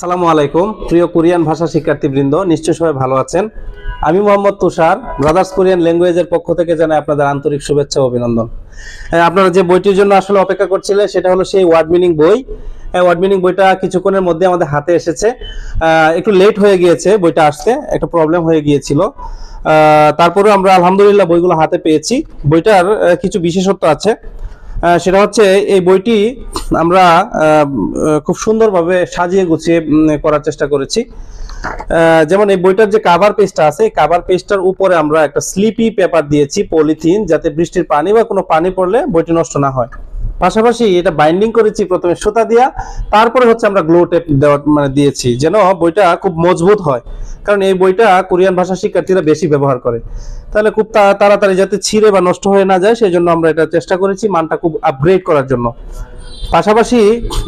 আসসালামু আলাইকুম। প্রিয় কোরিয়ান ভাষা শিক্ষার্থীবৃন্দ, নিশ্চয় সবাই ভালো আছেন? আমি মোহাম্মদ তুষার ব্রাদার্স কোরিয়ান ল্যাঙ্গুয়েজের পক্ষ থেকে জানাই আপনাদের আন্তরিক শুভেচ্ছা ও অভিনন্দন। আপনারা যে বইটির জন্য আসলে অপেক্ষা করছিলেন, সেটা হলো সেই ওয়ার্ড মিনিং বই। ওয়ার্ড মিনিং বইটা কিছুক্ষণের মধ্যে আমাদের হাতে এসেছে। একটু লেট হয়ে গিয়েছে বইটা আসতে, একটা প্রবলেম হয়ে গিয়েছিল। তারপরেও আমরা আলহামদুলিল্লাহ বইগুলো হাতে পেয়েছি। বইটার কিছু বিশেষত্ব আছে। সেটা হচ্ছে এই বইটি আমরা খুব সুন্দরভাবে সাজিয়ে গুছিয়ে করার চেষ্টা করেছি। যেমন এই বইটার যে কাভার পেজটা আছে কাভার পেজটার উপরে আমরা একটা স্লিপি পেপার দিয়েছি পলিথিন যাতে বৃষ্টির পানি বা কোনো পানি পড়লে বইটি নষ্ট না হয়। পাশাপাশি এটা বাইন্ডিং করেছি প্রথমে সুতা দিয়া, তারপরে হচ্ছে আমরা গ্লো টেপ দেওয়া মানে দিয়েছি, যেন বইটা খুব মজবুত হয়। কারণ এই বইটা কোরিয়ান ভাষা শিক্ষার্থীরা বেশি ব্যবহার করে। তাহলে খুব তাড়াতাড়ি যাতে ছিঁড়ে বা নষ্ট হয়ে না যায় সেই জন্য আমরা এটা চেষ্টা করেছি মানটা খুব আপগ্রেড করার জন্য। পাশাপাশি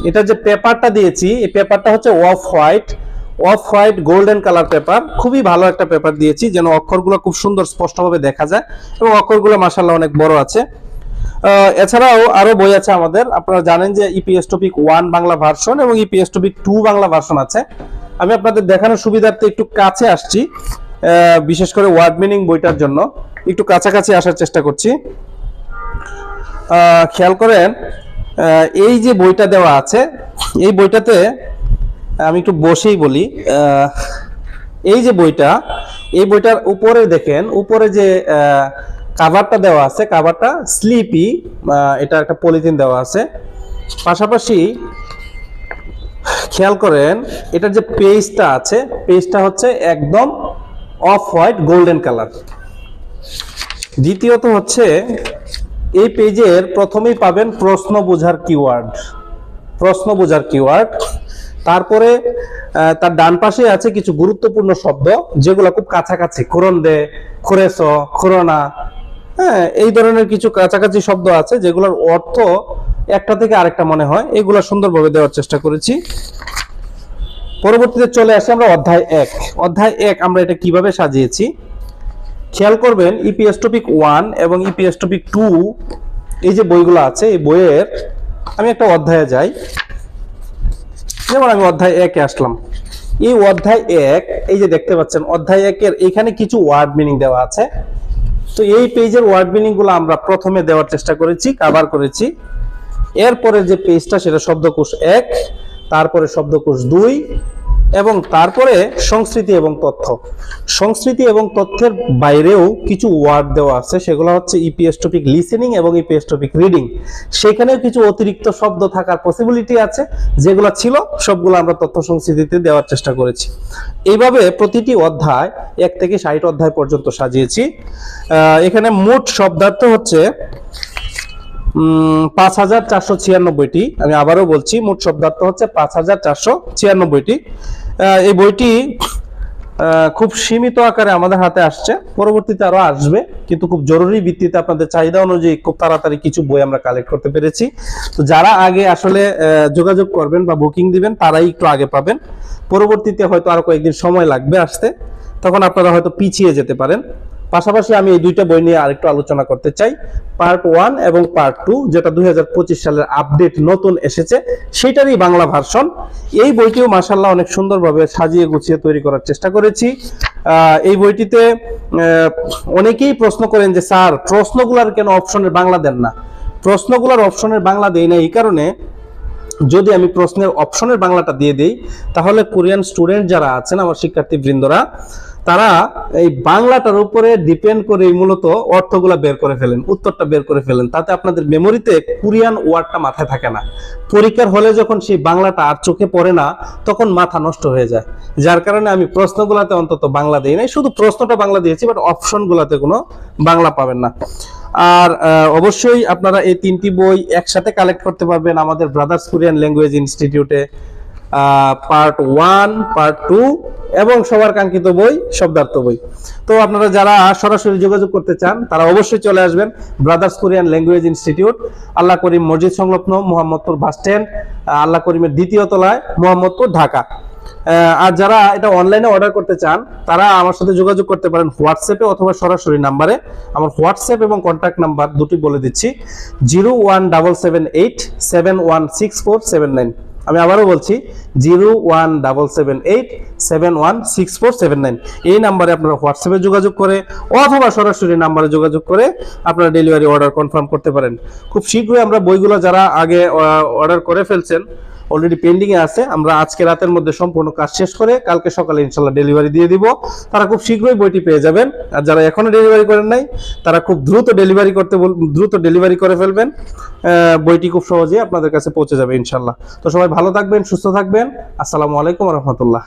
এটা যে পেপারটা দিয়েছি, এই পেপারটা হচ্ছে off white off white golden colour paper. খুবই ভালো একটা পেপার দিয়েছি, যেন অক্ষরগুলো খুব সুন্দর স্পষ্টভাবে দেখা যায়। এবং অক্ষরগুলো মাসাল্লাহ অনেক বড় আছে। এছাড়াও আরও বই আছে আমাদের। আপনারা জানেন যে EPS topic one Bangla version এবং EPS topic two Bangla version আছে। আমি আপনাদের দেখানোর সুবিধার্থে একটু কাছে আসছি বিশেষ করে ওয়ার্ড মিনিং বইটার জন্য। একটু কাছাকাছি আসার চেষ্টা করছি। খেয়াল করেন এই যে বইটা দেওয়া আছে, এই বইটাতে আমি একটু বসেই বলি এই যে বইটা, এই বইটার উপরে দেখেন, উপরে যে কাভারটা দেওয়া আছে কাভারটা স্লিপি এটা একটা পলিথিন দেওয়া আছে। পাশাপাশি খেয়াল করেন, এটার যে পেজটা আছে পেজটা হচ্ছে একদম অফ হোয়াইট গোল্ডেন কালার দ্বিতীয়ত হচ্ছে, এই পেজের প্রথমেই পাবেন প্রশ্ন বোঝার কিওয়ার্ড প্রশ্ন বোঝার কিওয়ার্ড তারপরে তার ডান পাশে আছে কিছু গুরুত্বপূর্ণ শব্দ, যেগুলো খুব কাছাকাছি, খোরন্দে, খোরেস, খোরনা হ্যাঁ এই ধরনের কিছু কাছাকাছি শব্দ আছে যেগুলোর অর্থ একটা থেকে আরেকটা মনে হয়। এগুলো সুন্দরভাবে দেওয়ার চেষ্টা করেছি। পরবর্তীতে চলে আসি আমরা অধ্যায় এক। অধ্যায় এক আমরা এটা কীভাবে সাজিয়েছি? খেয়াল করবেন ইপিএস টপিক ওয়ান এবং ইপিএস টপিক টু এই যে বইগুলো আছে, এই বইয়ের, আমি একটা অধ্যায়ে যাই। যেমন আমি অধ্যায় একে আসলাম। এই অধ্যায় এক, এই যে দেখতে পাচ্ছেন, অধ্যায় একের এখানে কিছু ওয়ার্ড মিনিং দেওয়া আছে। তো এই পেজের ওয়ার্ড মিনিংগুলো আমরা প্রথমে দেওয়ার চেষ্টা করেছি কভার করেছি। এরপরে যে পেজটা সেটা শব্দকোষ এক, তারপরে শব্দকোষ দুই এবং তারপরে সংস্কৃতি এবং তথ্য। সংস্কৃতি এবং তথ্যের বাইরেও কিছু ওয়ার্ড দেওয়া আছে, সেগুলো হচ্ছে ইপিএস টপিক লিসেনিং এবং ইপিএস টপিক রিডিং সেখানেও কিছু অতিরিক্ত শব্দ থাকার পসিবিলিটি আছে, যেগুলো ছিল, সবগুলো আমরা তথ্য সংস্কৃতিতে দেওয়ার চেষ্টা করেছি। এইভাবে প্রতিটি অধ্যায়, এক থেকে ষাট অধ্যায় পর্যন্ত সাজিয়েছি। এখানে মোট শব্দার্থ হচ্ছে পাঁচ হাজার চারশো ছিয়ানব্বইটি। আমি আবারও বলছি, মোট শব্দার্থ হচ্ছে পাঁচ হাজার চারশো ছিয়ানব্বইটি। এই বইটি খুব সীমিত আকারে আমাদের হাতে আসছে। পরবর্তীতে আরও আসবে, কিন্তু খুব জরুরি ভিত্তিতে আপনাদের চাহিদা অনুযায়ী খুব তাড়াতাড়ি কিছু বই আমরা কালেক্ট করতে পেরেছি। তো যারা আগে আসলে যোগাযোগ করবেন বা বুকিং দিবেন, তারাই একটু আগে পাবেন। পরবর্তীতে হয়তো আরও কয়েকদিন সময় লাগবে আসতে। তখন আপনারা হয়তো পিছিয়ে যেতে পারেন। পাশাপাশি আমি এই দুইটা বই নিয়ে আরেকটু আলোচনা করতে চাই। পার্ট ওয়ান এবং পার্ট টু, যেটা দু হাজার পঁচিশ সালের আপডেট নতুন এসেছে সেটারই বাংলা ভার্সন। এই বইটিও মাসাল্লাহ অনেক সুন্দরভাবে সাজিয়ে গুছিয়ে তৈরি করার চেষ্টা করেছি। এই বইটিতে অনেকেই প্রশ্ন করেন যে, স্যার, প্রশ্নগুলার কেন অপশনের বাংলা দেন না? প্রশ্নগুলার অপশনের বাংলা দেই না, এই কারণে যদি আমি প্রশ্নের অপশনের বাংলাটা দিয়ে দিই, তাহলে কোরিয়ান স্টুডেন্ট যারা আছেন, আমার শিক্ষার্থী বৃন্দরা তারা এই বাংলাটার উপরে ডিপেন্ড করে মূলত অর্থগুলা বের করে ফেলেন, উত্তরটা বের করে ফেলেন। তাতে আপনাদের মেমোরিতে কোরিয়ান ওয়ার্ডটা মাথায় থাকে না। পরীক্ষার হলে যখন সেই বাংলাটা আর চোখে পড়ে না, তখন মাথা নষ্ট হয়ে যায়। যার কারণে আমি প্রশ্নগুলাতে অন্তত বাংলা দিই নাই। শুধু প্রশ্নটা বাংলা দিয়েছি বাট অপশনগুলাতে কোনো বাংলা পাবেন না। আর অবশ্যই আপনারা এই তিনটি বই একসাথে কালেক্ট করতে পারবেন আমাদের ব্রাদার্স কোরিয়ান ল্যাঙ্গুয়েজ ইনস্টিটিউটে পার্ট ওয়ান পার্ট টু এবং সবার কাঙ্ক্ষিত বই, শব্দার্থ বই। তো আপনারা যারা সরাসরি যোগাযোগ করতে চান, তারা অবশ্যই চলে আসবেন brothers Korean language institute Allah Karim মসজিদ সংলগ্ন মোহাম্মদপুর বাস স্ট্যান্ড আল্লাহ করিমের দ্বিতীয় তলায় মোহাম্মদপুর, ঢাকা। আর যারা এটা অনলাইনে অর্ডার করতে চান, তারা আমার সাথে যোগাযোগ করতে পারেন হোয়াটসঅ্যাপে অথবা সরাসরি নাম্বারে। আমার হোয়াটসঅ্যাপ এবং কন্ট্যাক্ট নাম্বার দুটি বলে দিচ্ছি zero one double seven eight seven one six four seven nine আমি আবারও বলছি, zero one double seven eight seven one six four seven nine. এই নাম্বারে আপনারা হোয়াটসঅ্যাপে যোগাযোগ করে অথবা সরাসরি নাম্বারে যোগাযোগ করে আপনারা ডেলিভারি অর্ডার কনফার্ম করতে পারেন। খুব শীঘ্রই আমরা বইগুলো যারা আগে অর্ডার করে ফেলছেন অলরেডি পেন্ডিং এ আছে। আমরা আজকে রাতের মধ্যে সম্পূর্ণ কাজ শেষ করে কালকে সকালে ইনশাল্লাহ ডেলিভারি দিয়ে দিব। তারা খুব শীঘ্রই বইটি পেয়ে যাবেন। আর যারা এখনও ডেলিভারি করেন নাই, তারা খুব দ্রুত ডেলিভারি করতে দ্রুত ডেলিভারি করে ফেলবেন। বইটি খুব সহজেই আপনাদের কাছে পৌঁছে যাবে ইনশাল্লাহ তো সবাই ভালো থাকবেন, সুস্থ থাকবেন। আসসালামু আলাইকুম রহমতুল্লাহ।